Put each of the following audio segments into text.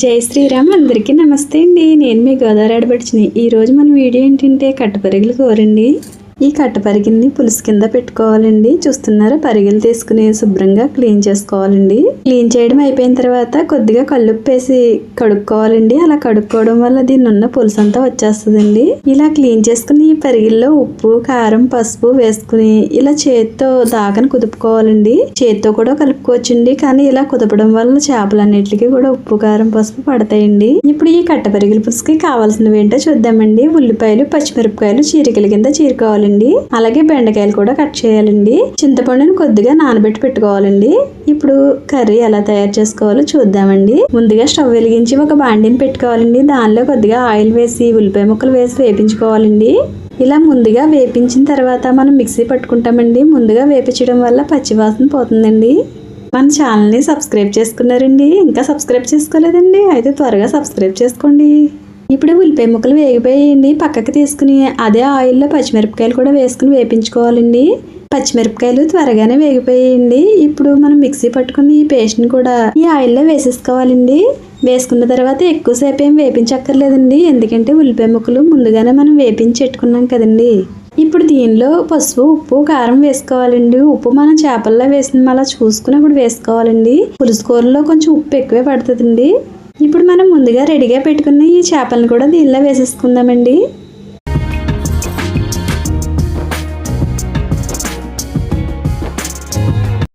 జై శ్రీరామ్ అందరికీ నమస్తే అండి. నేను మీ గోదావరి ఆడబడిచిన ఈరోజు మన వీడియో ఏంటంటే కట్టపరుగులు కూరండి. ఈ కట్టపరిగిల్ని పులుసు కింద పెట్టుకోవాలండి. చూస్తున్నారా? పరిగెలు తీసుకుని శుభ్రంగా క్లీన్ చేసుకోవాలండి. క్లీన్ చేయడం అయిపోయిన తర్వాత కొద్దిగా కళ్ళుప్పేసి కడుక్కోవాలండి. అలా కడుక్కోవడం వల్ల దీని ఉన్న పులుసు అంతా వచ్చేస్తుందండి. ఇలా క్లీన్ చేసుకుని ఈ పరిగిల్లో ఉప్పు కారం పసుపు వేసుకుని ఇలా చేతితో దాకని కుదుపుకోవాలండి. చేతితో కూడా కలుపుకోవచ్చండి. కానీ ఇలా కుదపడం వల్ల చేపలన్నిటికీ కూడా ఉప్పు కారం పసుపు పడతాయండి. ఇప్పుడు ఈ కట్టపరిగిల పులుసుకి కావాల్సినవి ఏంటో చూద్దామండి. ఉల్లిపాయలు పచ్చిమిరపకాయలు చీరికల కింద చీరుకోవాలండి. అలాగే బెండకాయలు కూడా కట్ చేయాలండి. చింతపండుని కొద్దిగా నానబెట్టి పెట్టుకోవాలండి. ఇప్పుడు కర్రీ ఎలా తయారు చేసుకోవాలో చూద్దామండి. ముందుగా స్టవ్ వెలిగించి ఒక బాండిని పెట్టుకోవాలండి. దానిలో కొద్దిగా ఆయిల్ వేసి ఉల్లిపాయ ముక్కలు వేసి వేపించుకోవాలండి. ఇలా ముందుగా వేపించిన తర్వాత మనం మిక్సీ పట్టుకుంటామండి. ముందుగా వేపించడం వల్ల పచ్చివాసన పోతుందండి. మన ఛానల్ని సబ్స్క్రైబ్ చేసుకున్నారండి. ఇంకా సబ్స్క్రైబ్ చేసుకోలేదండి. అయితే త్వరగా సబ్స్క్రైబ్ చేసుకోండి. ఇప్పుడు ఉల్లిపాయ ముక్కలు వేగిపోయండి పక్కకి తీసుకుని అదే ఆయిల్లో పచ్చిమిరపకాయలు కూడా వేసుకుని వేపించుకోవాలండి. పచ్చిమిరపకాయలు త్వరగానే వేగిపోయాయండి. ఇప్పుడు మనం మిక్సీ పట్టుకుని ఈ పేస్ట్ని కూడా ఈ ఆయిల్లో వేసేసుకోవాలండి. వేసుకున్న తర్వాత ఎక్కువసేపు ఏం వేపించక్కర్లేదండి. ఎందుకంటే ఉల్లిపాయ ముక్కలు ముందుగానే మనం వేపించి పెట్టుకున్నాం కదండి. ఇప్పుడు దీనిలో పసుపు ఉప్పు కారం వేసుకోవాలండి. ఉప్పు మనం చేపల్లో వేసిన అలా చూసుకుని అప్పుడు వేసుకోవాలండి. పులుసు కూరలో కొంచెం ఉప్పు ఎక్కువే పడుతుందండి. ఇప్పుడు మనం ముందుగా రెడీగా పెట్టుకున్న ఈ చేపలను కూడా దీనిలో వేసేసుకుందామండి.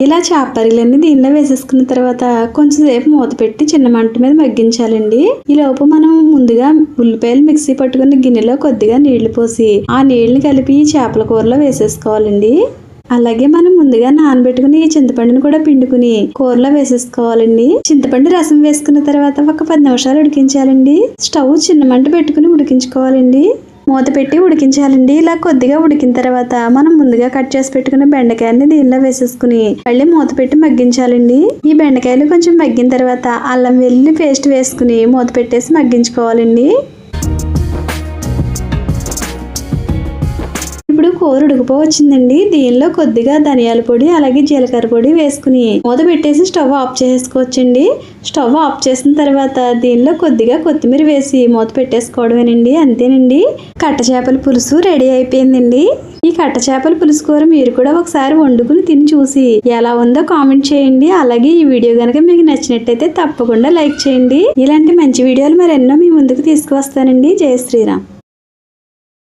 ఇలా చేపరిలన్నీ దీనిలో వేసేసుకున్న తర్వాత కొంచెం సేపు మూత పెట్టి చిన్న మంట మీద మగ్గించాలండి. ఈ లోపు మనం ముందుగా ఉల్లిపాయలు మిక్సీ పట్టుకున్న గిన్నెలో కొద్దిగా నీళ్ళు పోసి ఆ నీళ్ళని కలిపి ఈ చేపల కూరలో వేసేసుకోవాలండి. అలాగే మనం ముందుగా నానబెట్టుకుని ఈ చింతపండుని కూడా పిండుకుని కూరలో వేసేసుకోవాలండి. చింతపండు రసం వేసుకున్న తర్వాత ఒక పది నిమిషాలు ఉడికించాలండి. స్టవ్ చిన్న మంట పెట్టుకుని ఉడికించుకోవాలండి. మూత పెట్టి ఉడికించాలండి. ఇలా కొద్దిగా ఉడికిన తర్వాత మనం ముందుగా కట్ చేసి పెట్టుకున్న బెండకాయని దీనిలో వేసేసుకుని మళ్ళీ మూత పెట్టి మగ్గించాలండి. ఈ బెండకాయలు కొంచెం మగ్గిన తర్వాత అల్లం వెల్లుల్లి పేస్ట్ వేసుకుని మూత పెట్టేసి మగ్గించుకోవాలండి. కూర ఉడికిపోవచ్చిందండి దీనిలో కొద్దిగా ధనియాల పొడి అలాగే జీలకర్ర పొడి వేసుకుని మూత పెట్టేసి స్టవ్ ఆఫ్ చేసుకోవచ్చండి. స్టవ్ ఆఫ్ చేసిన తర్వాత దీనిలో కొద్దిగా కొత్తిమీర వేసి మూత పెట్టేసుకోవడమేనండి. అంతేనండి. కట్ట చేపల పులుసు రెడీ అయిపోయిందండి. ఈ కట్ట చేపల పులుసు కూర మీరు కూడా ఒకసారి వండుకుని తిని చూసి ఎలా ఉందో కామెంట్ చేయండి. అలాగే ఈ వీడియో కనుక మీకు నచ్చినట్టయితే తప్పకుండా లైక్ చేయండి. ఇలాంటి మంచి వీడియోలు మరెన్నో మీ ముందుకు తీసుకువస్తానండి. జయ శ్రీరామ్.